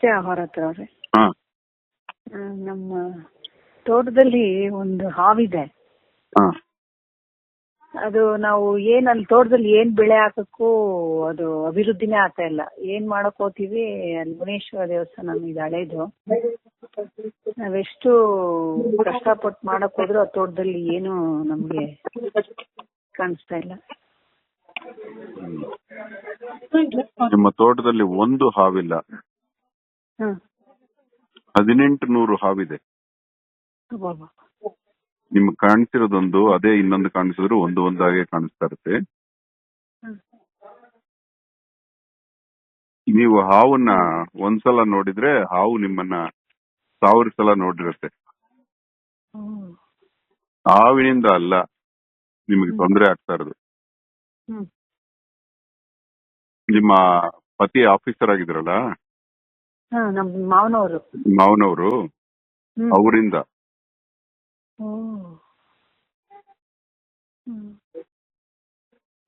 ನಮಸ್ತೆ ಆಹಾರ ಹತ್ರ ಅವ್ರೆ. ಹಾ. ನಮ್ಮ ತೋಟದಲ್ಲಿ ಒಂದು ಹಾವಿದೆ. ಅದು ನಾವು ಏನ್ ಅಲ್ಲಿ ತೋಟದಲ್ಲಿ ಏನ್ ಬೆಳೆ ಹಾಕಕ್ಕೂ ಅದು ಅಭಿವೃದ್ಧಿನೇ ಆಗ್ತಾ ಇಲ್ಲ. ಏನ್ ಮಾಡಕ್ ಹೋತೀವಿ ಅಲ್ಲಿ ಮುನೇಶ್ವರ ದೇವಸ್ಥಾನ ಇದು ಹಳೇದು. ನಾವೆಷ್ಟು ಕಷ್ಟಪಟ್ಟು ಮಾಡಕ್ ಹೋದ್ರು ಆ ತೋಟದಲ್ಲಿ ಏನು ನಮ್ಗೆ ಕಾಣಿಸ್ತಾ ಇಲ್ಲ. ನಿಮ್ಮ ತೋಟದಲ್ಲಿ ಒಂದು ಹಾವಿಲ್ಲ. ಹದಿನೆಂಟು ನೂರು ಹಾವಿದೆ ಅಬ್ಬಬ್ಬಾ. ನಿಮ್ಗೆ ಕಾಣಿಸಿರೋದೊಂದು ಅದೇ ಇನ್ನೊಂದು ಕಾಣಿಸಿದ್ರು ಒಂದು ಒಂದಾಗೆ ಕಾಣಿಸ್ತಾ ಇರುತ್ತೆ. ನೀವು ಹಾವನ್ನ ಒಂದ್ಸಲ ನೋಡಿದ್ರೆ ಹಾವು ನಿಮ್ಮನ್ನ ಸಾವಿರ ಸಲ ನೋಡಿರುತ್ತೆ ಹ್ಮ್. ಹಾವಿನಿಂದ ಅಲ್ಲ ನಿಮಗೆ. ತೊಂದರೆ ಆಗ್ತಾ ಇರೋದು ಹ್ಮ್. ನಿಮ್ಮ ಪತಿ ಆಫೀಸರ್ ಆಗಿದ್ರಲ್ಲ ಹಾ ನಮ್ ಮಾವನವರು. ಮಾವನವರು? ಅವರಿಂದ.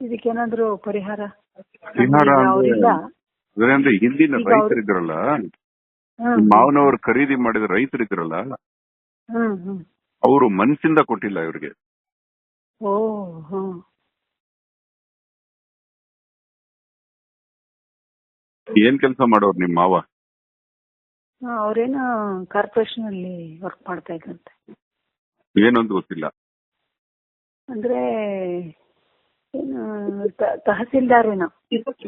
ಇದಕ್ಕೇನಾದ್ರೂ ಪರಿಹಾರ? ಪರಿಹಾರ ಅಂದ್ರೆ- ಹಿಂದಿನ ಈಗ ಅವ್ರು- ರೈತರಿದ್ರಲ್ಲ? ಹ್ಮ್. ಮಾವನವರು ಖರೀದಿ ಮಾಡಿದ ರೈತರಿದ್ರಲ್ಲ? ಹ್ಮ್ ಹ್ಮ್. ಅವರು ಮನಸ್ಸಿಂದ ಕೊಟ್ಟಿಲ್ಲ ಇವ್ರಿಗೆ. ಓ ಹ್ಮ್. ಏನ್ ಕೆಲಸ ಮಾಡೋರು ನಿಮ್ ಮಾವ? ಅವ್ರೇನೋ ಕಾರ್ಪೊರೇಷನ್ ಅಲ್ಲಿ ವರ್ಕ್ ಮಾಡ್ತಾ ಇದ್ರಂತೆ. ಏನಂತ ಗೊತ್ತಿಲ್ಲ. ಅಂದ್ರೆ ಏನು ತಹಸೀಲ್ದಾರೇನೋ.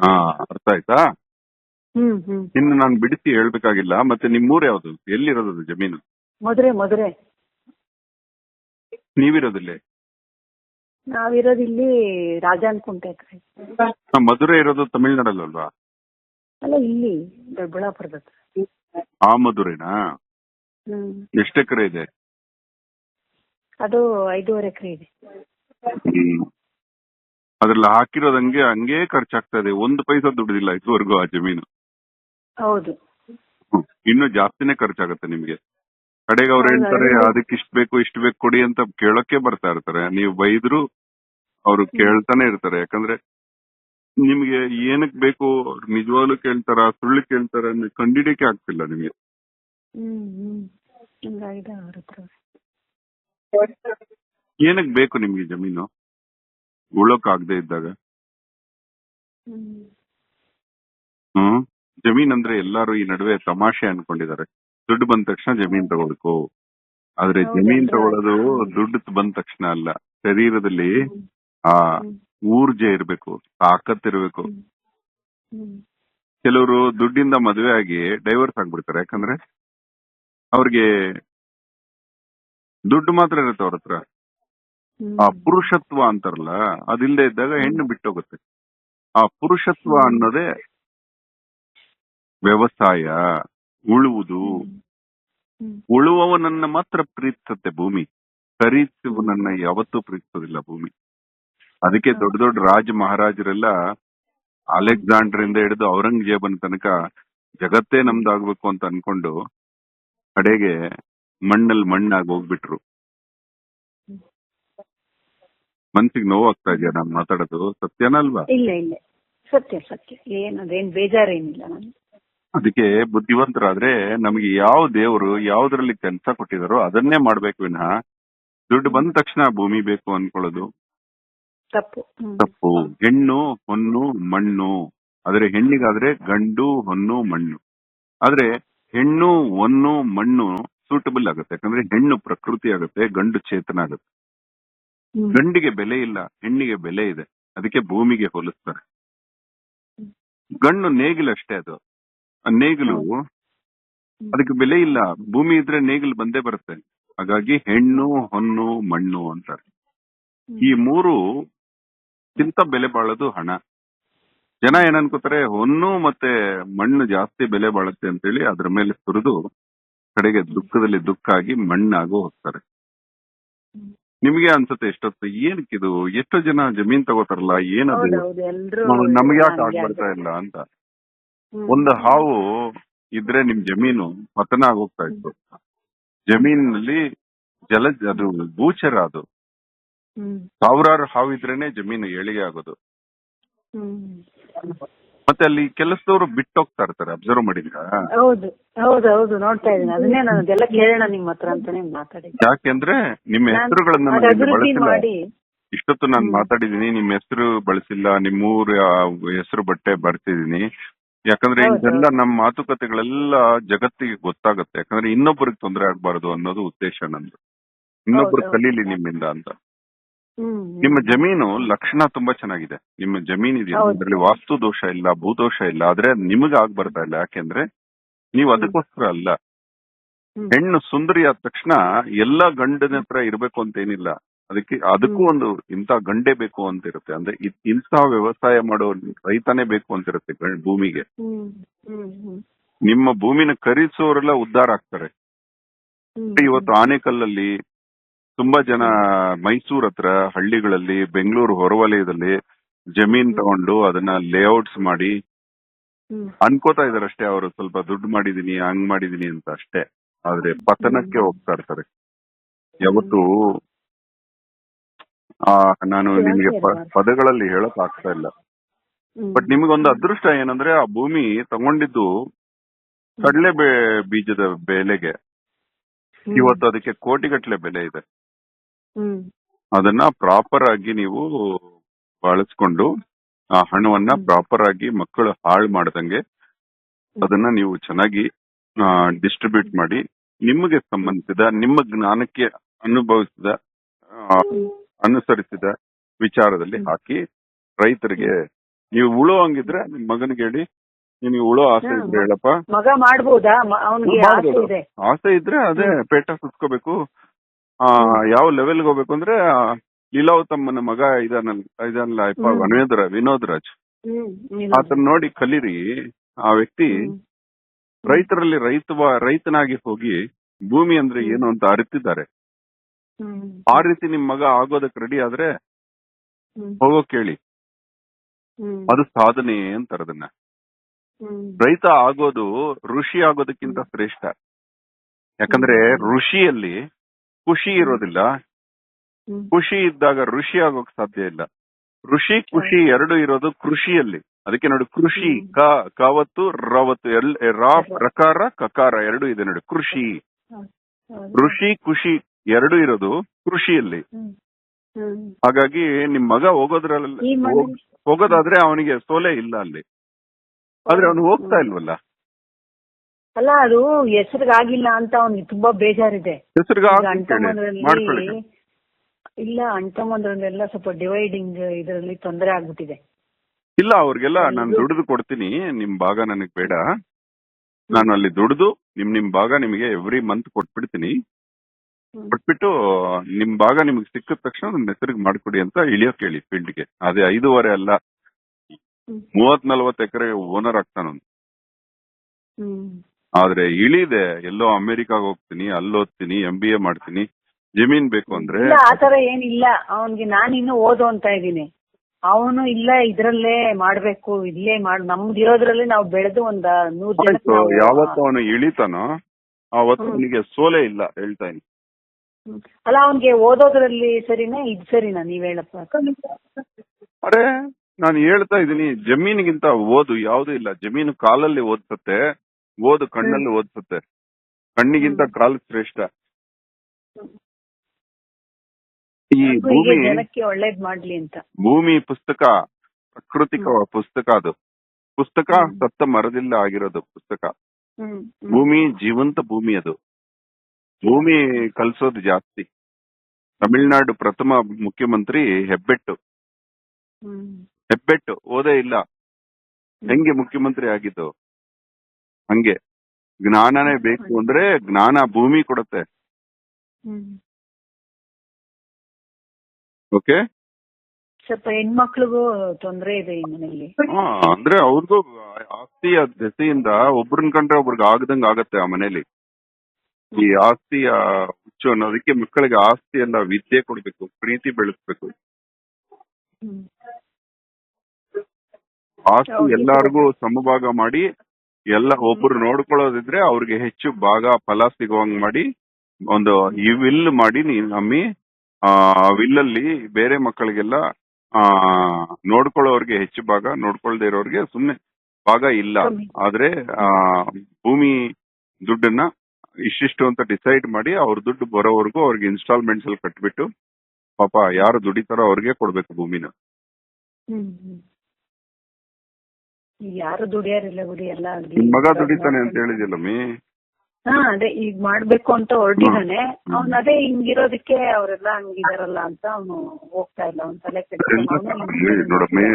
ಹಾ ಅರ್ಥ ಆಯ್ತಾ? ಹ್ಮ್ ಹ್ಮ್. ಇನ್ನು ನಾನು ಬಿಡಿಸಿ ಹೇಳ್ಬೇಕಾಗಿಲ್ಲ ಮತ್ತೆ ನಿಮ್ಮೂರ್ ಯಾವ್ದು? ಎಲ್ಲಿರೋದು ಅದು ಜಮೀನು? ಮಧುರೆ ಮಧುರೆ ನೀವಿರೋದಿಲ್ಲೇ? ನಾವಿರೋದು ಇಲ್ಲಿ ರಾಜಾನ್ಕುಂಟೆ ಹತ್ರ ಮಧುರೆ ಇರೋದು ತಮಿಳ್ನಾಡಲ್ಲಲ್ವಾ? ಅಲ್ಲ ಇಲ್ಲಿ ದೊಡ್ಡಬಳ್ಳಾಪುರದ ಹತ್ರ ಆ ಮಧುರೆನಾ? ಹ್ಮ್. ಎಷ್ಟು ಎಕರೆ ಇದೆ? ಅದು ಐದೂವರೆ ಎಕರೆ ಇದೆ. ಹ್ಮ್. ಅದ್ರಲ್ಲಿ ಹಾಕಿರೋದ್ ಹಂಗೆ ಹಂಗೆ ಖರ್ಚಾಗ್ತಾ ಇದೆ. ಒಂದು ಪೈಸಾ ದುಡ್ಡಿಲ್ಲ ಇದುವರೆಗೂ ಆ ಜಮೀನು. ಹೌದು. ಹ್ಮ್. ಇನ್ನು ಜಾಸ್ತಿನೇ ಖರ್ಚಾಗತ್ತೆ ನಿಮ್ಗೆ. ಕಡೆಗೆ ಅವ್ರು ಹೇಳ್ತಾರೆ. ಅದಕ್ಕೆ ಇಷ್ಟ ಬೇಕು ಇಷ್ಟ ಬೇಕು ಕೊಡಿ ಅಂತ ಕೇಳಕ್ಕೆ ಬರ್ತಾ ಇರ್ತಾರೆ. ನೀವು ಬೈದ್ರು ಅವ್ರು ಕೇಳ್ತಾನೆ ಇರ್ತಾರೆ. ಯಾಕಂದ್ರೆ ನಿಮ್ಗೆ ಏನಕ್ ಬೇಕು ಅವ್ರು ನಿಜವಾಗ್ಲೂ ಕೇಳ್ತಾರ ಸುಳ್ಳು ಕೇಳ್ತಾರ ಕಂಡಿಡಿಕೆ ಕಂಡಿಡಿಯಕ್ಕೆ ಆಗ್ತಿಲ್ಲ ನಿಮ್ಗೆ. ಹ್ಮ್ ಹ್ಮ್. ಹಂಗಾಗಿದೆ ಅವ್ರ ಹತ್ರ. ಏನಕ್ ಬೇಕು ನಿಮ್ಗೆ ಜಮೀನು? ಉಳಕ್ ಆಗದೆ ಇದ್ದಾಗ. ಹ್ಮ್. ಹ್ಮ್. ಜಮೀನ್ ಅಂದ್ರೆ ಎಲ್ಲಾರು ಈ ನಡುವೆ ತಮಾಷೆ ಅನ್ಕೊಂಡಿದ್ದಾರೆ. ದುಡ್ಡು ಬಂದ ತಕ್ಷಣ ಜಮೀನ್ ತಗೊಳ್ಬೇಕು ಆದ್ರೆ ಜಮೀನ್ ಅಂದ್ರೆ- ತಗೊಳ್ಳೋದು ದುಡ್ಡು ಬಂದ ತಕ್ಷಣ ಅಲ್ಲ. ಶರೀರದಲ್ಲಿ ಆ. ಊರ್ಜೆ ಇರ್ಬೇಕು ತಾಕತ್ ಇರಬೇಕು. ಕೆಲವರು ದುಡ್ಡಿಂದ ಮದುವೆ ಆಗಿ ಡೈವರ್ಸ್ ಆಗ್ಬಿಡ್ತಾರೆ. ಯಾಕಂದ್ರೆ ಅವ್ರಿಗೆ ದುಡ್ಡು ಮಾತ್ರ ಇರುತ್ತೆ ಅವ್ರ ಹತ್ರ. ಆ ಪುರುಷತ್ವ ಅಂತಾರಲ್ಲ ಅದಿಲ್ಲದೆ ಇದ್ದಾಗ ಹೆಣ್ಣು ಬಿಟ್ಟೋಗುತ್ತೆ. ಆ ಪುರುಷತ್ವ. ಅನ್ನೋದೇ ವ್ಯವಸಾಯ ಉಳುವುದು. ಉಳುವವನನ್ನ ಮಾತ್ರ ಪ್ರೀತಿಸುತ್ತೆ ಭೂಮಿ. ಖರೀದಿಸುವನನ್ನ ಯಾವತ್ತೂ ಪ್ರೀತಿಸೋದಿಲ್ಲ ಭೂಮಿ. ಅದಕ್ಕೆ ದೊಡ್ಡ ದೊಡ್ಡ ರಾಜ ಮಹಾರಾಜರೆಲ್ಲ ಅಲೆಕ್ಸಾಂಡರ್ ಇಂದ ಹಿಡಿದು ಔರಂಗಜೇಬನ್ ತನಕ ಜಗತ್ತೇ ನಮ್ದಾಗ್ಬೇಕು ಅಂತ ಅನ್ಕೊಂಡು ಕಡೆಗೆ ಮಣ್ಣಲ್ಲಿ ಮಣ್ಣಾಗಿ ಹೋಗ್ಬಿಟ್ರು. ಮನ್ಸಿಗೆ ನೋವಾಗ್ತಾ ಇದೆಯಾ ನಾನು ಮಾತಾಡೋದು? ಸತ್ಯನ ಅಲ್ವಾ? ಇಲ್ಲ ಇಲ್ಲ. ಸತ್ಯ ಸತ್ಯ. ಏನ್ ಅದೇನ್ ಬೇಜಾರೇನಿಲ್ಲ ನಾನು ಅದಕ್ಕೆ ಬುದ್ಧಿವಂತರಾದ್ರೆ ನಮಗೆ ಯಾವ ದೇವರು ಯಾವ್ದ್ರಲ್ಲಿ ಕೆಲಸ ಕೊಟ್ಟಿದಾರೋ ಅದನ್ನೇ ಮಾಡ್ಬೇಕು ವಿನಃ. ದುಡ್ಡು ಬಂದ ತಕ್ಷಣ ಭೂಮಿ ಬೇಕು ಅನ್ಕೊಳ್ಳೋದು. ತಪ್ಪು. ತಪ್ಪು. ಹೆಣ್ಣು ಹೊನ್ನು ಮಣ್ಣು. ಆದ್ರೆ ಹೆಣ್ಣಿಗಾದ್ರೆ ಗಂಡು ಹೊನ್ನು ಮಣ್ಣು. ಆದ್ರೆ ಹೆಣ್ಣು ಹೊನ್ನು ಮಣ್ಣು ಸೂಟಬಲ್ ಆಗುತ್ತೆ. ಯಾಕಂದ್ರೆ ಹೆಣ್ಣು ಪ್ರಕೃತಿ ಆಗುತ್ತೆ ಗಂಡು ಚೇತನ ಆಗುತ್ತೆ. ಗಂಡಿಗೆ ಬೆಲೆ ಇಲ್ಲ ಹೆಣ್ಣಿಗೆ ಬೆಲೆ ಇದೆ. ಅದಕ್ಕೆ ಭೂಮಿಗೆ ಹೋಲಿಸ್ತಾರೆ. ಗಂಡು ನೇಗಿಲಷ್ಟೇ ಅದು. ಆ ನೇಗಿಲು ಅದಕ್ಕೆ ಬೆಲೆ ಇಲ್ಲ. ಭೂಮಿ ಇದ್ರೆ ನೇಗಿಲು ಬಂದೇ ಬರುತ್ತೆ. ಹಾಗಾಗಿ ಹೆಣ್ಣು ಹೊನ್ನು ಮಣ್ಣು ಅಂತಾರೆ. ಈ ಮೂರು ಕಿಂತ ಬೆಲೆ ಬಾಳೋದು ಹಣ. ಜನ ಏನನ್ಕೋತಾರೆ ಹೊನ್ನು ಮತ್ತೆ ಮಣ್ಣು ಜಾಸ್ತಿ ಬೆಲೆ ಬಾಳುತ್ತೆ ಅಂತೇಳಿ ಅದ್ರ ಮೇಲೆ ಸುರಿದು ಕಡೆಗೆ ದುಃಖದಲ್ಲಿ ದುಃಖ ಆಗಿ ಮಣ್ಣಾಗೂ ಹೋಗ್ತಾರೆ. ನಿಮ್ಗೆ ಅನ್ಸುತ್ತೆ ಎಷ್ಟೊತ್ತು ಏನಕ್ಕಿದು ಎಷ್ಟು ಜನ ಜಮೀನ್ ತಗೋತಾರಲ್ಲ ಏನದು? ಹೌದೌದು ಎಲ್ರು ನಮ್ಗೆ ಯಾಕೆ ಇಲ್ಲ ಅಂತ. ಒಂದು ಹಾವು ಇದ್ರೆ ನಿಮ್ ಜಮೀನು ಪತನ ಆಗೋಗ್ತಾ ಇತ್ತು. ಜಮೀನಲ್ಲಿ ಜಲ ಅದು ಭೂಚರ ಅದು. ಸಾವಿರಾರು ಹಾವಿದ್ರೇನೆ ಜಮೀನು ಏಳಿಗೆ ಆಗೋದು. ಮತ್ತೆ ಅಲ್ಲಿ ಕೆಲಸದವರು ಬಿಟ್ಟು ಹೋಗ್ತಾ ಇರ್ತಾರೆ ಅಬ್ಸರ್ವ್ ಮಾಡಿದ್ರ? ಹೌದು ಹೌದು ಹೌದು ನೋಡ್ತಾ ಇದ್ದೀನಿ. ಅದನ್ನೇ ನಾನು ಅದೆಲ್ಲ ಕೇಳೋಣ ನಿಮ್ಮ ಹತ್ರ ಅಂತಾನೆ ಯಾಕೆಂದ್ರೆ ನಿಮ್ಮ ನಾನ್ ಹೆಸರುಗಳನ್ನ ನಾನು ಇಲ್ಲಿ ಅಭಿವೃದ್ಧಿ ಬಳಸಿಲ್ಲ. ಮಾಡಿ. ಇಷ್ಟೊತ್ತು ನಾನು ಮಾತಾಡಿದೀನಿ ನಿಮ್ಮ ಹೆಸರು ಬಳಸಿಲ್ಲ ನಿಮ್ಮ ಊರ ಹೆಸರು ಬಟ್ಟೆ ಬರ್ತಿದೀನಿ ಯಾಕಂದ್ರೆ. ಇದೆಲ್ಲ ನಮ್ಮ ಮಾತುಕತೆಗಳೆಲ್ಲ ಜಗತ್ತಿಗೆ ಗೊತ್ತಾಗುತ್ತೆ. ಯಾಕಂದ್ರೆ ಇನ್ನೊಬ್ಬರಿಗೆ ತೊಂದರೆ ಆಗ್ಬಾರ್ದು ಅನ್ನೋದು ಉದ್ದೇಶ ನಂದು. ಇನ್ನೊಬ್ಬರು. ಕಲೀಲಿ ನಿಮ್ಮಿಂದ ಅಂತ. ನಿಮ್ಮ ಜಮೀನು ಲಕ್ಷಣ ತುಂಬಾ ಚೆನ್ನಾಗಿದೆ. ನಿಮ್ಮ ಜಮೀನ್ ಇದೆಯಲ್ಲ ಹೌದು. ಅದರಲ್ಲಿ ವಾಸ್ತು ದೋಷ ಇಲ್ಲ ಭೂದೋಷ ಇಲ್ಲ ಆದ್ರೆ ನಿಮಗೆ ಆಗ್ ಬರ್ತಾ ಇಲ್ಲ. ಯಾಕೆಂದ್ರೆ ನೀವು ಅದಕ್ಕೋಸ್ಕರ ಅಲ್ಲ. ಹ್ಮ್. ಹೆಣ್ಣು ಸುಂದರಿ ಆದ ತಕ್ಷಣ ಎಲ್ಲಾ ಗಂಡನ ಹತ್ರ ಇರ್ಬೇಕು ಅಂತ ಏನಿಲ್ಲ. ಅದಕ್ಕೆ ಅದಕ್ಕೂ ಒಂದು ಇಂಥ ಗಂಡೇ ಬೇಕು ಅಂತ ಇರುತ್ತೆ. ಅಂದ್ರೆ ಇ- ಇಂಥ ವ್ಯವಸಾಯ ಮಾಡೋ ರೈತನೇ ಬೇಕು ಅಂತ ಇರುತ್ತೆ ಭೂಮಿಗೆ. ಹ್ಮ್ ಹ್ಮ್ ಹ್ಮ್. ನಿಮ್ಮ ಭೂಮಿನ ಖರೀದಿಸೋರೆಲ್ಲ ಉದ್ಧಾರ ಆಗ್ತಾರೆ. ಹ್ಮ್. ಇವತ್ತು ಆನೇಕಲ್ಲಲ್ಲಿ ತುಂಬಾ ಜನ ಮೈಸೂರ್ ಹತ್ರ ಹಳ್ಳಿಗಳಲ್ಲಿ ಬೆಂಗಳೂರು ಹೊರವಲಯದಲ್ಲಿ ಜಮೀನ್. ತಗೊಂಡು ಅದನ್ನ ಲೇಔಟ್ಸ್ ಮಾಡಿ ಅನ್ಕೋತಾ ಇದಾರೆ ಅಷ್ಟೇ ಅವರು. ಸ್ವಲ್ಪ ದುಡ್ಡು ಮಾಡಿದೀನಿ ಹಂಗ್ ಮಾಡಿದೀನಿ ಅಂತ ಅಷ್ಟೇ. ಆದ್ರೆ ಪತನಕ್ಕೆ. ಹೋಗ್ತಾ ಇರ್ತಾರೆ. ಯಾವತ್ತು ಆ ನಾನು ನಿಮ್ಗೆ ಪದಗಳಲ್ಲಿ ಹೇಳಕ್ ಆಗ್ತಾ ಇಲ್ಲ. ಬಟ್ ನಿಮಗೊಂದು ಅದೃಷ್ಟ ಏನಂದ್ರೆ ಆ ಭೂಮಿ ತಗೊಂಡಿದ್ದು ಕಡಲೆ ಬೀಜದ ಬೆಲೆಗೆ. ಇವತ್ತು ಅದಕ್ಕೆ ಕೋಟಿಗಟ್ಟಲೆ ಬೆಲೆ ಇದೆ. ಅದನ್ನ ಪ್ರಾಪರ್ ಆಗಿ ನೀವು ಬಳಸ್ಕೊಂಡು ಆ ಹಣವನ್ನ ಪ್ರಾಪರ್ ಆಗಿ ಮಕ್ಕಳು ಹಾಳು ಮಾಡ್ದಂಗೆ ಅದನ್ನ ನೀವು ಚೆನ್ನಾಗಿ ಡಿಸ್ಟ್ರಿಬ್ಯೂಟ್ ಮಾಡಿ ನಿಮಗೆ ಸಂಬಂಧಿಸಿದ ನಿಮ್ಮ ಜ್ಞಾನಕ್ಕೆ ಅನುಭವಿಸಿದ ಅನುಸರಿಸಿದ ವಿಚಾರದಲ್ಲಿ ಹಾಕಿ ರೈತರಿಗೆ ನೀವು ಉಳೋ ಹಂಗಿದ್ರೆ ನಿಮ್ ಮಗನಿಗೆ ಹೇಳಿ ನಿಮಗೆ ಉಳೋ ಆಸೆ ಇದ್ರೆ ಹೇಳಪ್ಪ. ಮಗ ಮಾಡ್ಬೋದಾ? ಆಸೆ ಇದೆ. ಆಸೆ ಇದ್ರೆ ಅದೇ. ಪೇಟ ಸುತ್ಕೋಬೇಕು. ಯಾವ ಲೆವೆಲ್ಗೆ ಹೋಗ್ಬೇಕು ಅಂದ್ರೆ ಲೀಲಾವತಮ್ಮನ ಮಗ ಇದಾನಲ್ಲ ಇದನ್ನಲ್ಲ ಅಪ್ಪ ಹ್ಮ್. ವನವೇಂದ್ರ ವಿನೋದ್ ರಾಜ್. ಆತನ ನೋಡಿ ಕಲೀರಿ ಆ ವ್ಯಕ್ತಿ. ರೈತರಲ್ಲಿ ರೈತ ರೈತನಾಗಿ ಹೋಗಿ ಭೂಮಿ ಅಂದ್ರೆ ಏನು ಅಂತ ಅರಿತಿದ್ದಾರೆ. ಆ ರೀತಿ ನಿಮ್ ಮಗ ಆಗೋದಕ್ಕೆ ರೆಡಿ ಆದ್ರೆ. ಹೋಗೋ ಕೇಳಿ. ಅದು ಸಾಧನೆ ಅಂತಾರೆ ಅದನ್ನ. ರೈತ ಆಗೋದು ಋಷಿ ಆಗೋದಕ್ಕಿಂತ ಶ್ರೇಷ್ಠ. ಯಾಕಂದ್ರೆ ಋಷಿಯಲ್ಲಿ ಖುಷಿ ಇರೋದಿಲ್ಲ. ಖುಷಿ ಇದ್ದಾಗ ಋಷಿ ಆಗೋಕ್ ಸಾಧ್ಯ ಇಲ್ಲ. ಋಷಿ ಖುಷಿ ಎರಡು ಇರೋದು ಕೃಷಿಯಲ್ಲಿ. ಅದಕ್ಕೆ ನೋಡಿ ಕೃಷಿ. ಕ ಕವತ್ತು ರವತ್ತು ಎಲ್ ರಾ ಪ್ರಕಾರ ಕಕಾರ ಎರಡು ಇದೆ ನೋಡಿ ಕೃಷಿ. ಋಷಿ ಖುಷಿ ಎರಡು ಇರೋದು ಕೃಷಿಯಲ್ಲಿ. ಹಾಗಾಗಿ ನಿಮ್ ಮಗ ಹೋಗೋದ್ರಲ್ಲಿ ಹೋಗೋದಾದ್ರೆ ಅವನಿಗೆ ಸೋಲೆ ಇಲ್ಲ ಅಲ್ಲಿ. ಆದ್ರೆ ಅವನು ಹೋಗ್ತಾ. ಇಲ್ವಲ್ಲ? ಅಲ್ಲ ಅದು ಹೆಸರಿಗಾಗಿಲ್ಲ ಅಂತ ಅವ್ನಿಗೆ ತುಂಬಾ ಬೇಜಾರಿದೆ. ಹೆಸರಿಗೆ ಈಗ ಹಾಕಿ ಕೇಳಿ ತಮ್ಮಂದ್ರಲ್ಲಿ ಮಾಡ್ಕೊಳ್ಳಿ ಇಲ್ಲ ಸ್ವಲ್ಪ ಡಿವೈಡಿಂಗ್ ಇದರಲ್ಲಿ ತೊಂದರೆ ಆಗ್ಬಿಟ್ಟಿದೆ. ಇಲ್ಲ ಅವ್ರಿಗೆಲ್ಲ ನಾನು ದುಡಿದು ಕೊಡ್ತೀನಿ ನಿಮ್ ಭಾಗ ನನಗ್ ಬೇಡ. ನಾನು ಅಲ್ಲಿ ದುಡಿದು ನಿಮ್ ನಿಮ್ ಭಾಗ ನಿಮಗೆ ಎವ್ರಿ ಮಂತ್ ಕೊಟ್ಬಿಡ್ತೀನಿ. ಹ್ಮ್. ಕೊಟ್ಬಿಟ್ಟು ನಿಮ್ ಭಾಗ ನಿಮ್ಗೆ ಸಿಕ್ಕಿದ ತಕ್ಷಣ ನನ್ನ ಹೆಸರಿಗೆ ಮಾಡ್ಕೊಡಿ ಅಂತ ಇಳಿಯೋ ಕೇಳಿ ಫೀಲ್ಡ್ಗೆ. ಅದೇ ಐದೂವರೆ ಅಲ್ಲ. ಮೂವತ್ ನಲ್ವತ್ ಎಕರೆ ಓನರ್ ಆಗ್ತಾನ ಹ್ಮ್. ಆದ್ರೆ ಇಳಿದೆ. ಎಲ್ಲೋ ಅಮೆರಿಕಾಗ್ ಹೋಗ್ತೀನಿ ಅಲ್ಲಿ ಓದ್ತೀನಿ ಎಂ ಬಿ ಎ ಮಾಡ್ತೀನಿ. ಜಮೀನ್ ಬೇಕು ಅಂದ್ರೆ ಇಲ್ಲ ಆತರ ಏನಿಲ್ಲ. ಅವನ್ಗೆ ನಾನು ಇನ್ನು ಓದು ಅಂತ ಇದ್ದೀನಿ. ಅವನು ಇಲ್ಲ ಇದ್ರಲ್ಲೇ ಮಾಡ್ಬೇಕು ಇಲ್ಲೇ ಮಾಡ್ ನಮ್ದಿರೋದ್ರಲ್ಲೇ ನಾವು ಬೆಳೆದು ಒಂದ್ ನೂರ್ ಆಯ್ತು, ಜನಕ್ಕೆ ನಾವು- ಯಾವತ್ತು ಅವನು ಇಳಿತಾನೋ ಅವತ್ತು. ಅವನಿಗೆ ಸೋಲೆ ಇಲ್ಲ ಹೇಳ್ತಾ ಇದ್ದೀನಿ. ಹ್ಮ್. ಅಲ್ಲ ಅವನ್ಗೆ ಓದೋದ್ರಲ್ಲಿ ಸರಿನಾ ಇದ್ ಸರಿನಾ ನೀವ್ ಹೇಳಪ್ಪ? ಅರೆ ನಾನು ಹೇಳ್ತಾ ಇದ್ದೀನಿ ಜಮೀನಿಗಿಂತ ಓದು ಯಾವ್ದು ಇಲ್ಲ. ಜಮೀನು ಕಾಲಲ್ಲಿ ಓದ್ಸತ್ತೆ. ಓದು ಕಣ್ಣಲ್ಲಿ ಓದ್ಸುತ್ತೆ. ಕಣ್ಣಿಗಿಂತ ಕಾಲ್ ಶ್ರೇಷ್ಠ. ಈ ಭೂಮಿ ಒಳ್ಳೇದ್ ಮಾಡ್ಲಿ ಅಂತ. ಭೂಮಿ ಪುಸ್ತಕ ಪ್ರಾಕೃತಿಕ ಪುಸ್ತಕ ಅದು. ಪುಸ್ತಕ ಸತ್ತ ಮರದಿಂದ ಆಗಿರೋದು ಪುಸ್ತಕ. ಭೂಮಿ ಜೀವಂತ ಭೂಮಿ ಅದು. ಭೂಮಿ ಕಲ್ಸೋದು ಜಾಸ್ತಿ. ತಮಿಳ್ನಾಡು ಪ್ರಥಮ ಮುಖ್ಯಮಂತ್ರಿ ಹೆಬ್ಬೆಟ್ಟು. ಹೆಬ್ಬೆಟ್ಟು ಓದೇ ಇಲ್ಲ. ಹೆಂಗೆ ಮುಖ್ಯಮಂತ್ರಿ ಆಗಿದ್ದು? ಹಂಗೆ. ಜ್ಞಾನನೇ ಬೇಕು ಅಂದ್ರೆ ಜ್ಞಾನ ಭೂಮಿ ಕೊಡುತ್ತೆ. ಓಕೆ? ಸ್ವಲ್ಪ ಹೆಣ್ಮಕ್ಳಿಗೂ ತೊಂದ್ರೆ ಇದೆ ಈ ಮನೆಯಲ್ಲಿ. ಅಂದ್ರೆ ಅವ್ರಿಗೂ ಆಸ್ತಿಯ ದೆಸೆಯಿಂದ ಒಬ್ರನ್ ಕಂಡ್ರೆ ಒಬ್ರಿಗೆ ಆಗದಂಗ ಆಗತ್ತೆ ಆ ಮನೇಲಿ. ಈ ಆಸ್ತಿಯ ಹುಚ್ಚು ಅನ್ನೋದಕ್ಕೆ ಮಕ್ಕಳಿಗೆ ಆಸ್ತಿ ಎಲ್ಲ ವಿದ್ಯೆ ಕೊಡ್ಬೇಕು ಪ್ರೀತಿ ಬೆಳೆಸ್ಬೇಕು. ಆಸ್ತಿ ಎಲ್ಲಾರ್ಗೂ ಸಮಭಾಗ ಮಾಡಿ ಎಲ್ಲ ಒಬ್ರು ನೋಡ್ಕೊಳ್ಳೋದಿದ್ರೆ ಅವ್ರಿಗೆ ಹೆಚ್ಚು ಭಾಗ ಫಲ ಸಿಗುವಂಗ್ ಮಾಡಿ ಒಂದು ಈ ವಿಲ್ ಮಾಡಿ ನೀನ್ ಅಮ್ಮಿ ಆ ವಿಲ್ಲಲ್ಲಿ ಬೇರೆ ಮಕ್ಕಳಿಗೆಲ್ಲ ಆ ನೋಡ್ಕೊಳ್ಳೋರ್ಗೆ ಹೆಚ್ಚು ಭಾಗ ನೋಡ್ಕೊಳ್ದೇ ಇರೋರ್ಗೆ ಸುಮ್ನೆ ಭಾಗ ಇಲ್ಲ. ಆದ್ರೆ ಆ ಭೂಮಿ ದುಡ್ಡನ್ನ ಇಷ್ಟಿಷ್ಟು ಅಂತ ಡಿಸೈಡ್ ಮಾಡಿ ಅವ್ರ ದುಡ್ಡು ಬರೋವರೆಗೂ ಅವ್ರಿಗೆ ಇನ್ಸ್ಟಾಲ್ಮೆಂಟ್ಸ್ ಅಲ್ಲಿ ಕಟ್ಬಿಟ್ಟು ಪಾಪ ಯಾರು ದುಡಿತಾರೋ ಅವ್ರಿಗೆ ಕೊಡ್ಬೇಕು ಭೂಮಿನ. ಯಾರು ದುಡಿಯಾರಿಲ್ಲ ಬಿಡಿ ಎಲ್ಲ ಆಗ್ಲಿ. ಮಗ ದುಡಿತಾನೆ ಅಂತ ಹೇಳಿದಿಲ್ಲಮ್ಮಿ ಹಾ ಅದೇ ಈಗ ಮಾಡ್ಬೇಕು ಅಂತ ಹೊರಟಿದ್ದಾನೆ ಅವ್ನ ಅದೇ ಹಿಂಗಿರೋದಕ್ಕೆ ಅವರೆಲ್ಲ ಹಂಗಿದಾರಲ್ಲ ಅಂತ ಅವನು ಹೋಗ್ತಾ ಇಲ್ಲ ಅವ್ನ್ ತಲೆ ನೋಡಮ್ಮಿ?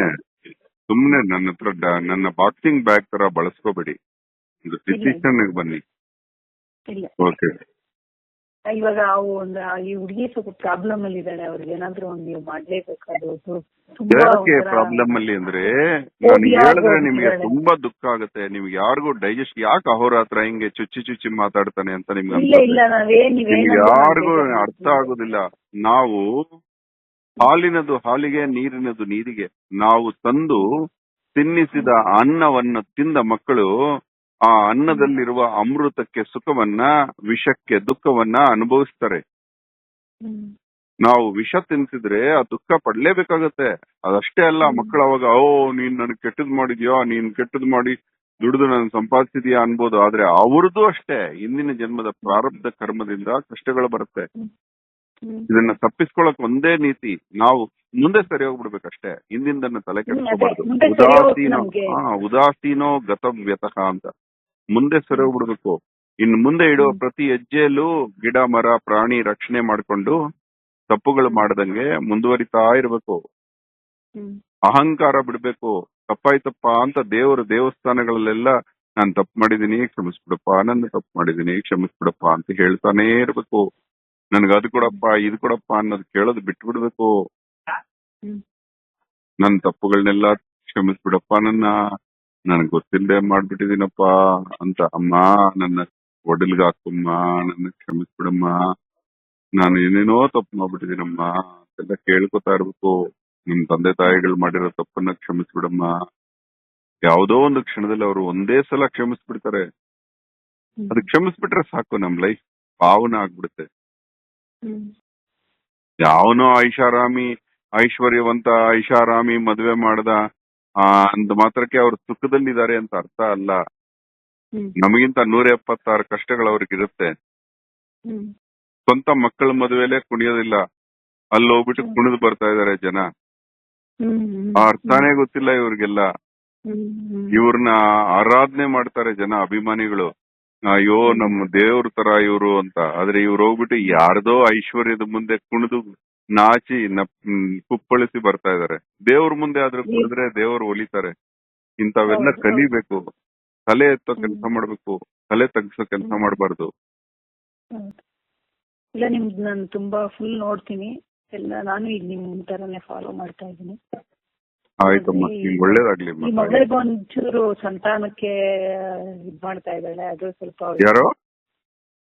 ಸುಮ್ನೆ ನನ್ನ ಹತ್ರ ನನ್ನ ಬಾಕ್ಸಿಂಗ್ ಬ್ಯಾಗ್ ತರ ಬಳಸ್ಕೋಬೇಡಿ. ಡಿಸಿಷನ್ ಬನ್ನಿ. ಓಕೆ ಇವಾಗ ಅವು ಒಂದು ಈ ಹುಡುಗಿ ಸ್ವಲ್ಪ ಪ್ರಾಬ್ಲಮ್ ಅಲ್ಲಿ ಇದ್ದಾಳೆ ಅವ್ರಿಗೆ ಏನಾದ್ರು ಒಂದು ನೀವು ಮಾಡ್ಲೇಬೇಕು ಅದು ಯಾಕೆ ಪ್ರಾಬ್ಲಮ್ ಅಲ್ಲಿ ಅಂದ್ರೆ ನಾನು ಹೇಳಿದ್ರೆ ನಿಮ್ಗೆ ತುಂಬಾ ದುಃಖ ಆಗುತ್ತೆ ನಿಮ್ಗೆ ಯಾರಿಗೂ ಡೈಜೆಸ್ಟ್ ಯಾಕೆ ಅಹೋರಾತ್ರ ಹಿಂಗೆ ಚುಚ್ಚಿ ಚುಚ್ಚಿ ಮಾತಾಡ್ತಾನೆ ಅಂತ ನಿಮ್ಗೆ ನಿಮ್ಗೆ ಯಾರಿಗೂ ಅರ್ಥ ಆಗುದಿಲ್ಲ. ನಾವು ಹಾಲಿನದು ಹಾಲಿಗೆ ನೀರಿನದು ನೀರಿಗೆ ನಾವು ತಂದು ತಿನ್ನಿಸಿದ ಅನ್ನವನ್ನ ತಿಂದ ಮಕ್ಕಳು ಆ ಅನ್ನದಲ್ಲಿರುವ ಅಮೃತಕ್ಕೆ ಸುಖವನ್ನ ವಿಷಕ್ಕೆ ದುಃಖವನ್ನ ಅನುಭವಿಸ್ತಾರೆ. ನಾವು ವಿಷ ತಿನ್ಸಿದ್ರೆ ಆ ದುಃಖ ಪಡ್ಲೇಬೇಕಾಗತ್ತೆ. ಅದಷ್ಟೇ ಅಲ್ಲ ಮಕ್ಕಳ ಅವಾಗ ಓ ನೀನ್ ನನಗೆ ಕೆಟ್ಟದ್ ಮಾಡಿದ್ಯೋ? ನೀನ್ ಕೆಟ್ಟದ್ ಮಾಡಿ ದುಡಿದು ನಾನು ಸಂಪಾದಿಸಿದ್ಯಾ? ಅನ್ಬೋದು. ಆದ್ರೆ ಅವ್ರದ್ದು ಅಷ್ಟೇ. ಹಿಂದಿನ ಜನ್ಮದ ಪ್ರಾರಬ್ಧ ಕರ್ಮದಿಂದ ಕಷ್ಟಗಳು ಬರುತ್ತೆ. ಇದನ್ನ ತಪ್ಪಿಸ್ಕೊಳಕ್ ಒಂದೇ ನೀತಿ. ನಾವು ಮುಂದೆ ಸರಿ ಹೋಗ್ಬಿಡ್ಬೇಕಷ್ಟೇ ಹಿಂದಿಂದನ್ನ ತಲೆ ಕೆಡಿಸ್ಕೋಬಾರ್ದು. ಉದಾಸೀನೋ ಉದಾಸೀನೋ ಗತವ್ಯತಃ ಅಂತ. ಮುಂದೆ ಸರಿ ಹೋಗ್ಬಿಡ್ಬೇಕು ಇನ್ನು ಮುಂದೆ ಇಡುವ ಪ್ರತಿ ಹೆಜ್ಜೆಯಲ್ಲೂ ಗಿಡ ಮರ ಪ್ರಾಣಿ ರಕ್ಷಣೆ ಮಾಡ್ಕೊಂಡು ತಪ್ಪುಗಳು ಮಾಡದಂಗೆ ಮುಂದುವರಿತಾ ಇರ್ಬೇಕು. ಅಹಂಕಾರ ಬಿಡ್ಬೇಕು. ತಪ್ಪಾಯ್ತಪ್ಪ ಅಂತ ದೇವರು ದೇವಸ್ಥಾನಗಳಲ್ಲೆಲ್ಲ ನಾನು ತಪ್ಪು ಮಾಡಿದೀನಿ ಕ್ಷಮಿಸ್ಬಿಡಪ್ಪ. ನನ್ನ ತಪ್ಪು ಮಾಡಿದೀನಿ ಕ್ಷಮಿಸ್ಬಿಡಪ್ಪ ಅಂತ ಹೇಳ್ತಾನೆ ಇರಬೇಕು. ನನ್ಗೆ ಅದು ಕೊಡಪ್ಪ ಇದು ಕೊಡಪ್ಪ ಅನ್ನೋದು ಕೇಳೋದು ಬಿಟ್ಬಿಡ್ಬೇಕು. ನನ್ನ ನನ್ ತಪ್ಪುಗಳನ್ನೆಲ್ಲ ಕ್ಷಮಿಸ್ಬಿಡಪ್ಪ ನನ್ನ ನನ್ಗ್ ಗೊತ್ತಿಲ್ಲದೆ ಮಾಡ್ಬಿಟ್ಟಿದೀನಪ್ಪ ಅಂತ. ಅಮ್ಮ ನನ್ನ ಒಡಲ್ಗೆ ಹಾಕಮ್ಮ ನನ್ನ ಕ್ಷಮಿಸ್ಬಿಡಮ್ಮ. ನಾನು ಏನೇನೋ ತಪ್ಪು ಮಾಡ್ಬಿಟ್ಟಿದೀನಮ್ಮ ಎಲ್ಲ ಕೇಳ್ಕೊತಾ ಇರ್ಬೇಕು. ನಿಮ್ ತಂದೆ ತಾಯಿಗಳು ಮಾಡಿರೋ ತಪ್ಪನ್ನ ಕ್ಷಮಿಸ್ಬಿಡಮ್ಮ. ಯಾವುದೋ ಒಂದು ಕ್ಷಣದಲ್ಲಿ ಅವರು ಒಂದೇ ಸಲ ಕ್ಷಮಿಸ್ಬಿಡ್ತಾರೆ. ಅದ್ ಕ್ಷಮಿಸ್ಬಿಟ್ರೆ ಸಾಕು ನಮ್ ಲೈಫ್ ಪಾವನ ಆಗ್ಬಿಡುತ್ತೆ. ಯಾವನೋ ಐಷಾರಾಮಿ ಐಶ್ವರ್ಯವಂತ ಐಷಾರಾಮಿ ಮದ್ವೆ ಮಾಡ್ದ ಅಂದ ಮಾತ್ರಕ್ಕೆ ಅವ್ರು ಸುಖದಲ್ಲಿದ್ದಾರೆ ಅಂತ ಅರ್ಥ ಅಲ್ಲ. ನಮಗಿಂತ ನೂರ ಎಪ್ಪತ್ತಾರು ಕಷ್ಟಗಳು ಅವ್ರಿಗಿರುತ್ತೆ ಇರುತ್ತೆ. ಸ್ವಂತ ಮಕ್ಕಳ ಮದುವೆಲೆ ಕುಣಿಯೋದಿಲ್ಲ. ಅಲ್ಲಿ ಹೋಗ್ಬಿಟ್ಟು ಕುಣಿದು ಬರ್ತಾ ಇದಾರೆ ಜನ. ಆ ಅರ್ಥನೇ ಗೊತ್ತಿಲ್ಲ ಇವ್ರಿಗೆಲ್ಲ. ಇವ್ರನ್ನ ಆರಾಧನೆ ಮಾಡ್ತಾರೆ ಜನ ಅಭಿಮಾನಿಗಳು. ಅಯ್ಯೋ ನಮ್ಮ ದೇವ್ರ ತರ ಇವ್ರು ಅಂತ. ಆದ್ರೆ ಇವ್ರು ಹೋಗ್ಬಿಟ್ಟು ಯಾರ್ದೋ ಐಶ್ವರ್ಯದ ಮುಂದೆ ಕುಣಿದು ನಾಚಿ ನಪ್ ಕುಪ್ಪಳಿಸಿ ಬರ್ತಾ ಇದಾರೆ. ದೇವ್ರ ಮುಂದೆ ಆದ್ರೂ ಕುಡಿದ್ರೆ ದೇವ್ರು ಒಲಿತಾರೆ. ಇಂಥವೆಲ್ಲ ಹೌದು. ಕಲಿಬೇಕು. ತಲೆ ಎತ್ತೋ ಕೆಲಸ ಹ್ಮ್. ಮಾಡ್ಬೇಕು. ತಲೆ ತಗ್ಸೋ ಕೆಲಸ ಹ್ಮ್. ಮಾಡಬಾರ್ದು. ಹೌದು. ಇಲ್ಲ ನಿಮ್ದು ನಾನು ತುಂಬಾ ಫುಲ್ ನೋಡ್ತೀನಿ. ಎಲ್ಲ ನಾನು ಈಗ ನಿಮ್ ತರನೇ ಫಾಲೋ ಮಾಡ್ತಾ ಇದ್ದೀನಿ. ಆಯ್ತಮ್ಮ ಮಗಳಿಗೆ ಒಂಚೂರು ಸಂತಾನಕ್ಕೆ ಇದ್ ಮಾಡ್ತಾ ಇದ್ದಾಳೆ. ಅದು ಸ್ವಲ್ಪ ಅವ್ಳಿಗೆ- ಯಾರೋ?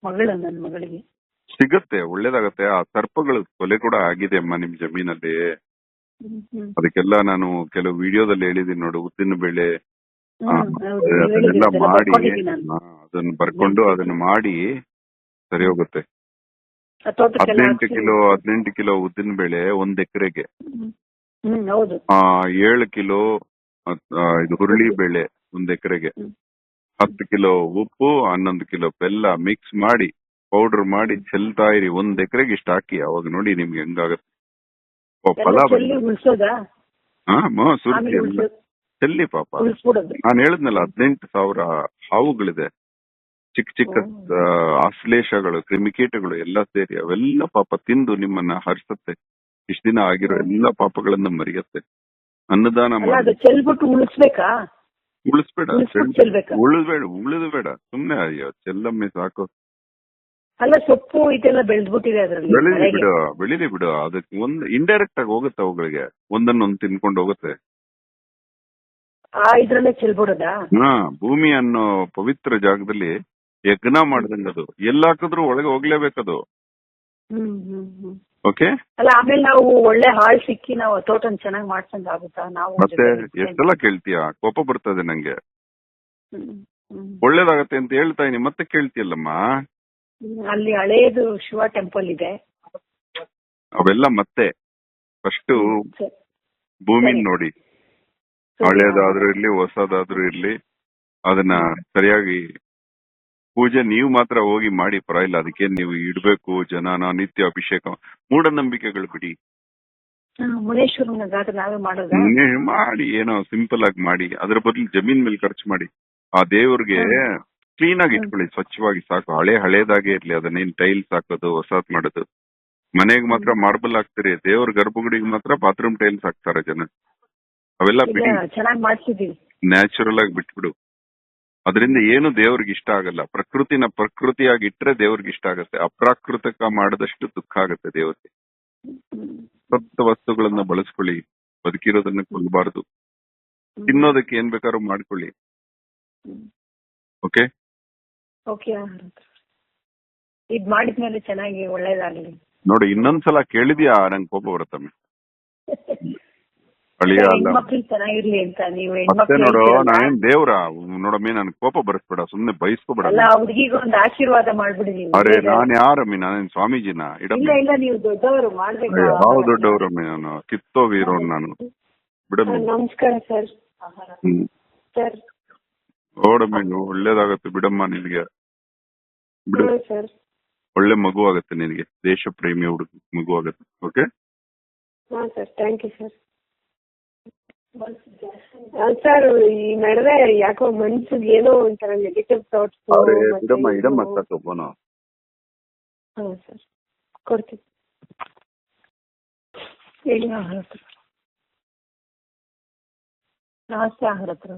ಮಗಳು ನನ್ನ ಮಗಳಿಗೆ. ಸಿಗತ್ತೆ ಒಳ್ಳೇದಾಗತ್ತೆ. ಆ ಸರ್ಪಗಳು ಕೊಲೆ ಕೂಡ ಆಗಿದೆ ಅಮ್ಮ ನಿಮ್ ಜಮೀನಲ್ಲಿ. ಅದಕ್ಕೆಲ್ಲ ನಾನು ಕೆಲವು ವಿಡಿಯೋದಲ್ಲಿ ಹೇಳಿದೀನಿ ನೋಡು ಉದ್ದಿನ ಬೇಳೆ. ಅದನ್ನೆಲ್ಲ ಮಾಡಿ ಅದನ್ನ ಬರ್ಕೊಂಡು ಅದನ್ನ ಮಾಡಿ ಸರಿ ಹೋಗುತ್ತೆ. ಹದಿನೆಂಟು ಕಿಲೋ ಹದಿನೆಂಟು ಕಿಲೋ ಉದ್ದಿನ ಬೇಳೆ ಒಂದ್ ಎಕರೆಗೆ. ಏಳು ಕಿಲೋ ಇದು ಹುರುಳಿ ಬೇಳೆ ಒಂದ್ ಎಕರೆಗೆ. ಹತ್ತು ಕಿಲೋ ಉಪ್ಪು ಹನ್ನೊಂದು ಕಿಲೋ ಬೆಲ್ಲ ಮಿಕ್ಸ್ ಮಾಡಿ ಪೌಡರ್ ಮಾಡಿ ಚೆಲ್ತಾ ಇರಿ ಒಂದ್ ಎಕರೆಗೆ ಇಷ್ಟ ಹಾಕಿ ಅವಾಗ ನೋಡಿ ನಿಮ್ಗೆ ಹೆಂಗಾಗತ್ತೆ. ಓ, ಫಲ ಹಾ ಮ, ಸುರ್ತಿ ಎಲ್ಲ. ಚೆಲ್ಲಿ ಪಾಪ. ಉಳಿಸ್ಬಿಡೋದು. ನಾನು ಹೇಳಿದ್ನಲ್ಲ ಹದಿನೆಂಟು ಸಾವಿರ ಹಾವುಗಳಿದೆ. ಚಿಕ್ಕ ಚಿಕ್ಕ. ಆ, ಆಶ್ಲೇಷಗಳು ಕ್ರಿಮಿಕೀಟಗಳು ಎಲ್ಲ ಸೇರಿ ಅವೆಲ್ಲ ಪಾಪ ತಿಂದು ನಿಮ್ಮನ್ನ ಹರಿಸುತ್ತೆ. ಇಷ್ಟ ದಿನ ಆಗಿರೋ ಎಲ್ಲ ಪಾಪಗಳನ್ನ ಮರೆಯುತ್ತೆ. ಅನ್ನದಾನ ಅಲ್ಲ ಅದು ಮಾಡಿ ಚೆಲ್ಬಿಟ್ಟು ಉಳಿಸ್ಬೇಕಾ? ಉಳಿಸ್ಬೇಡ ಉಳಿಸ್ಬಿಟ್ಟು ಚೆಲ್ಬೇಕಾ? ಉಳಿದ್ಬೇಡ ಉಳಿದು ಬೇಡ. ಸುಮ್ನೆ ಅಯ್ಯೋ ಚೆಲ್ಲಮ್ಮೆ ಸಾಕು. ಅಲ್ಲ ಸೊಪ್ಪು ಇದೆಲ್ಲ ಬೆಳೆದ್ಬಿಟ್ಟಿದೆ ಅದ್ರಲ್ಲಿ. ಬೆಳಿಲಿ. ಬಿಡು ಬೆಳಿಲಿ ಬಿಡು. ಅದಕ್ಕೆ ಒಂದ್ ಇಂಡೈರೆಕ್ಟ್ ಆಗಿ ಹೋಗುತ್ತೆ ಅವುಗಳಿಗೆ. ಒಂದನ್ನೊಂದು ತಿನ್ಕೊಂಡು ಹೋಗುತ್ತೆ. ಆ ಇದ್ರಲ್ಲೇ ಚೆಲ್ಬಿಡೋದಾ? ಹಾ ಭೂಮಿ ಅನ್ನೋ ಪವಿತ್ರ ಜಾಗದಲ್ಲಿ ಯಜ್ಞ ಮಾಡ್ದಂಗ್ ಅದು. ಎಲ್ಲ ಹಾಕಿದ್ರು ಒಳಗೆ ಹೋಗ್ಲೇಬೇಕದು ಹ್ಮ್ ಹ್ಮ್ ಹ್ಮ್. ಓಕೆ? ಅಲ್ಲ ಆಮೇಲೆ ನಾವು ಒಳ್ಳೆ ಹಾಳು ಸಿಕ್ಕಿ ನಾವು ತೋಟನ ಚೆನ್ನಾಗಿ ಮಾಡ್ಸಂಗ್ ಆಗುತ್ತಾ? ನಾವು ಮತ್ತೆ ಎಷ್ಟೆಲ್ಲ ಕೇಳ್ತೀಯ? ಕೋಪ ಬರ್ತದೆ ನಂಗೆ. ಹ್ಮ್, ಹ್ಮ್. ಒಳ್ಳೇದಾಗತ್ತೆ ಅಂತ ಹೇಳ್ತಾ ಇದೀನಿ. ಮತ್ತೆ ಕೇಳ್ತೀಯಲ್ಲಮ್ಮ? ಅಲ್ಲಿ ಹಳೇದು ಶಿವ ಟೆಂಪಲ್ ಇದೆ. ಅವೆಲ್ಲ ಮತ್ತೆ ಫಸ್ಟ್ ಸರಿ. ನೋಡಿ. ಹಳೇದಾದ್ರೂ ಇರ್ಲಿ ಹೊಸದಾದ್ರೂ ಇರ್ಲಿ ಅದನ್ನ ಸರಿಯಾಗಿ ಪೂಜೆ ನೀವು ಮಾತ್ರ ಹೋಗಿ ಮಾಡಿ ಪರವಾಗಿಲ್ಲ ಅದಕ್ಕೆ ನೀವು ಇಡ್ಬೇಕು ಜನನ ನಿತ್ಯ ಅಭಿಷೇಕ ಮೂಢನಂಬಿಕೆಗಳು ಬಿಡಿ. ಹಾ, ಮುನೇಶ್ವರನ ಗಾತ್ರ ನಾವೇ ಮಾಡೋದಾ? ನೀವು ಮಾಡಿ ಏನೋ ಸಿಂಪಲ್ ಆಗಿ ಮಾಡಿ ಅದ್ರ ಬದಲು ಜಮೀನ್ ಮೇಲೆ ಖರ್ಚು ಮಾಡಿ. ಆ ದೇವ್ರಿಗೆ ಕ್ಲೀನ್ ಆಗಿ ಇಟ್ಕೊಳ್ಳಿ ಸ್ವಚ್ಛವಾಗಿ ಸಾಕು. ಹಳೆ ಹಳೇದಾಗೆ ಇರ್ಲಿ ಅದನ್ನೇನ್ ಟೈಲ್ಸ್ ಹಾಕೋದು ಹೊಸಾದ್ ಮಾಡೋದು. ಮನೆಗೆ ಮಾತ್ರ ಮಾರ್ಬಲ್ ಹಾಕ್ತಿರಿ ದೇವ್ರ ಗರ್ಭಗುಡಿಗೆ ಮಾತ್ರ ಬಾತ್ರೂಮ್ ಟೈಲ್ಸ್ ಹಾಕ್ತಾರೆ ಜನ. ಅವೆಲ್ಲ ಬಿಡಿ. ಚೆನ್ನಾಗಿ ನ್ಯಾಚುರಲ್ ಆಗಿ ಬಿಟ್ಬಿಡು. ಅದರಿಂದ ಏನು ದೇವ್ರಿಗೆ ಇಷ್ಟ ಆಗಲ್ಲ. ಪ್ರಕೃತಿನ ಪ್ರಕೃತಿಯಾಗಿ ಇಟ್ರೆ ದೇವ್ರಿಗೆ ಇಷ್ಟ ಆಗುತ್ತೆ. ಅಪ್ರಾಕೃತಕ ಮಾಡಿದಷ್ಟು ದುಃಖ ಆಗುತ್ತೆ ದೇವರಿಗೆ. ಸತ್ತ ವಸ್ತುಗಳನ್ನ ಬಳಸ್ಕೊಳ್ಳಿ ಬದುಕಿರೋದನ್ನ ಕೊಲ್ಲಬಾರದು ತಿನ್ನೋದಕ್ಕೆ ಏನ್ ಬೇಕಾದ್ರೂ ಮಾಡ್ಕೊಳ್ಳಿ. ಓಕೆ? ಓಕೆ ಇದ್ ಮಾಡಿದ್ಮೇಲೆ ಚೆನ್ನಾಗಿ ಒಳ್ಳೇದಾಗ್ಲಿ. ನೋಡಿ ಇನ್ನೊಂದ್ಸಲ ಕೇಳಿದ್ಯಾ ನಂಗೆ ಕೋಪ ಬರುತ್ತಮ್ಮ ಅಳಿಯ ಅಲ್ಲ. ಹೆಣ್ಮಕ್ಳು ಚೆನ್ನಾಗಿರ್ಲಿ ಅಂತ ನೀವು ಮತ್ತೆ ಹೆಣ್ಮಕ್ಳು ನೋಡು ಹೇಳ್ತೀರಲ್ಲ, ನಾನೇನ್ ದೇವ್ರ? ನೋಡಮ್ಮಿ ನನ್ ಕೋಪ ಬರಿಸ್ಬೇಡ ಸುಮ್ನೆ ಬಯಸ್ಕೋಬೇಡ ಅಲ್ಲ ಹುಡುಗಿಗೆ ಒಂದು ಆಶೀರ್ವಾದ ಮಾಡ್ಬಿಡಿ ನೀವು ಅರೆ. ನಾನ್ ಯಾರಮ್ಮಿ ನಾನೇನ್ ಸ್ವಾಮೀಜಿನ? ಇಲ್ಲ ಇಡಮ್ಮಿ ಇಲ್ಲ ನೀವು ದೊಡ್ಡವರು ಮಾಡ್ಬೇಕು. ಯಾವ ದೊಡ್ಡವ್ರಮ್ಮಿ ನಾನು? ಕಿತ್ತೋ ವೀರ ನಾನು. ಬಿಡಮ್ಮಿ. ನಮಸ್ಕಾರ ಸರ್. ಹ್ಮ್. ಸರ್ ನೋಡಮ್ಮಿ ನೀವು ಒಳ್ಳೇದಾಗತ್ತೆ ಬಿಡಮ್ಮ ನಿಮಗೆ ಬಿಡು. ಸರ್. ಒಳ್ಳೆ ಮಗು ಆಗತ್ತೆ ನಿನಗೆ. ದೇಶ ಪ್ರೇಮಿ ಹುಡುಗ ಮಗು ಆಗತ್ತೆ. ಓಕೆ ಹಾಂ sir. Thank you sir. Sir ಈ ನಡುವೆ ಯಾಕೋ ಮನ್ಸಿಗೆ ಏನೋ ಒಂಥರ ನೆಗೆಟಿವ್ ಥಾಟ್ಸ್ ಅರೆ ಬಿಡಮ್ಮ ಇಡಮ್ಮ ಸಾಕು ಫೋನು ಹಾ ಸರ್. ಕೊಡ್ತೀನಿ. ಹೇಳಿ ಆಹಾರ ಹತ್ರ. ನಮಸ್ತೆ ಆಹಾರ ಹತ್ರ.